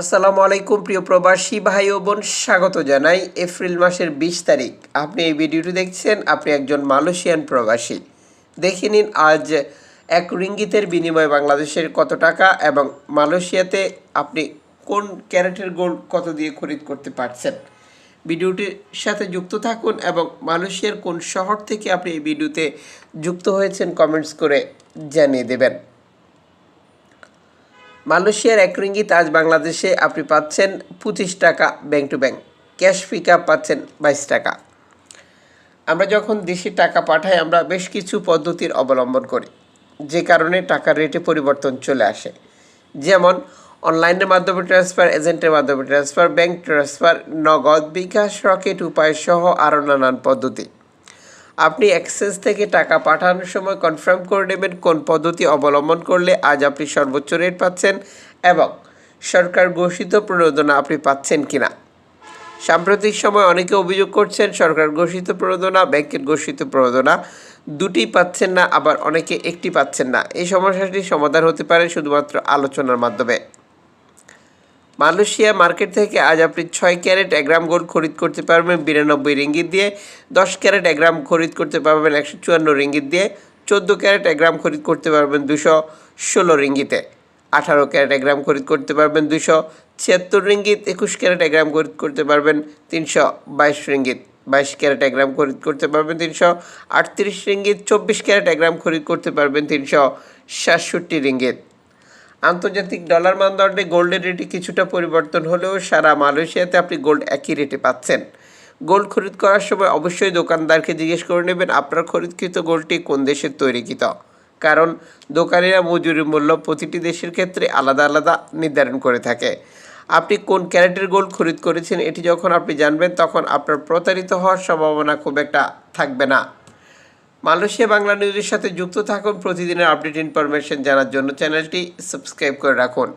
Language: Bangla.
আসসালামু আলাইকুম, প্রিয় প্রবাসী ভাই ও বোন, স্বাগত জানাই এপ্রিল মাসের বিশ তারিখ। আপনি এই ভিডিওটি দেখছেন, আপনি একজন মালয়েশিয়ান প্রবাসী। দেখে নিন, আজ এক রিঙ্গিতের বিনিময়ে বাংলাদেশের কত টাকা এবং মালয়েশিয়াতে আপনি কোন ক্যারেটের গোল্ড কত দিয়ে খরিদ করতে পারছেন। ভিডিওটির সাথে যুক্ত থাকুন এবং মালয়েশিয়ার কোন শহর থেকে আপনি এই ভিডিওতে যুক্ত হয়েছেন, কমেন্টস করে জানিয়ে দেবেন। মালয়েশিয়ার এক রিঙ্গিত আজ বাংলাদেশে আপনি পাচ্ছেন পঁচিশ টাকা bank to bank. Cash pick up পাচ্ছেন বাইশ টাকা। আমরা যখন দেশে টাকা পাঠাই, আমরা বেশ কিছু পদ্ধতির অবলম্বন করি। যে কারণে টাকার রেটে পরিবর্তন চলে আসে। যেমন, অনলাইনের মাধ্যমে ট্রান্সফার, এজেন্টের মাধ্যমে ট্রান্সফার, ব্যাংক ট্রান্সফার, নগদ বিকাশ, রকেট উপায় সহ আরও নানান পদ্ধতি। আপনি অ্যাক্সেস থেকে টাকা পাঠানোর সময় কনফার্ম করে নেবেন কোন পদ্ধতি অবলম্বন করলে আজ আপনি সর্বোচ্চ রেট পাচ্ছেন এবং সরকার ঘোষিত প্রণোদনা আপনি পাচ্ছেন কিনা। সাম্প্রতিক সময় অনেকে অভিযোগ করছেন সরকার ঘোষিত প্রণোদনা, ব্যাংকের ঘোষিত প্রণোদনা দুটি পাচ্ছেন না, আবার অনেকে একটি পাচ্ছেন না। এই সমস্যাটি সমাধান হতে পারে শুধুমাত্র আলোচনার মাধ্যমে। মালয়েশিয়া মার্কেট থেকে আজ আপনি ছয় ক্যারেট এক গ্রাম গোল্ড খরিদ করতে পারবেন। বিরানব্বই রিঙ্গিত দিয়ে দশ ক্যারেট এক গ্রাম খরিদ করতে পারবেন। একশো চুয়ান্ন রিঙ্গিত দিয়ে চোদ্দ ক্যারেট এক গ্রাম খরিদ করতে পারবেন দুশো ষোলো রিঙ্গিতে। আঠারো ক্যারেট এক গ্রাম খরিদ করতে পারবেন দুশো ছিয়াত্তর রিঙ্গিত। একুশ ক্যারেট এক গ্রাম খরিদ করতে পারবেন তিনশো বাইশ রিঙ্গিত। বাইশ ক্যারেট এক গ্রাম খরিদ করতে পারবেন তিনশো আটত্রিশ রিঙ্গিত। চব্বিশ ক্যারেট এক গ্রাম খরিদ করতে পারবেন তিনশো সাতষট্টি রিঙ্গিত। আন্তর্জাতিক ডলার মানদণ্ডে গোল্ডের রেটে কিছুটা পরিবর্তন হলেও সারা মালয়েশিয়াতে আপনি গোল্ড একই রেটে পাচ্ছেন। গোল্ড খরিদ করার সময় অবশ্যই দোকানদারকে জিজ্ঞেস করে নেবেন, আপনার খরিদকৃত গোল্ডটি কোন দেশের তৈরিকৃত? কারণ দোকানিরা মজুরি মূল্য প্রতিটি দেশের ক্ষেত্রে আলাদা আলাদা নির্ধারণ করে থাকে। আপনি কোন ক্যারেটের গোল্ড খরিদ করেছেন, এটি যখন আপনি জানবেন, তখন আপনার প্রতারিত হওয়ার সম্ভাবনা খুব একটা থাকবে না। মালয়েশিয়া বাংলা নিউজের সাথে যুক্ত থাকুন। প্রতিদিনের আপডেট ইনফরমেশন জানার জন্য চ্যানেলটি সাবস্ক্রাইব করে রাখুন।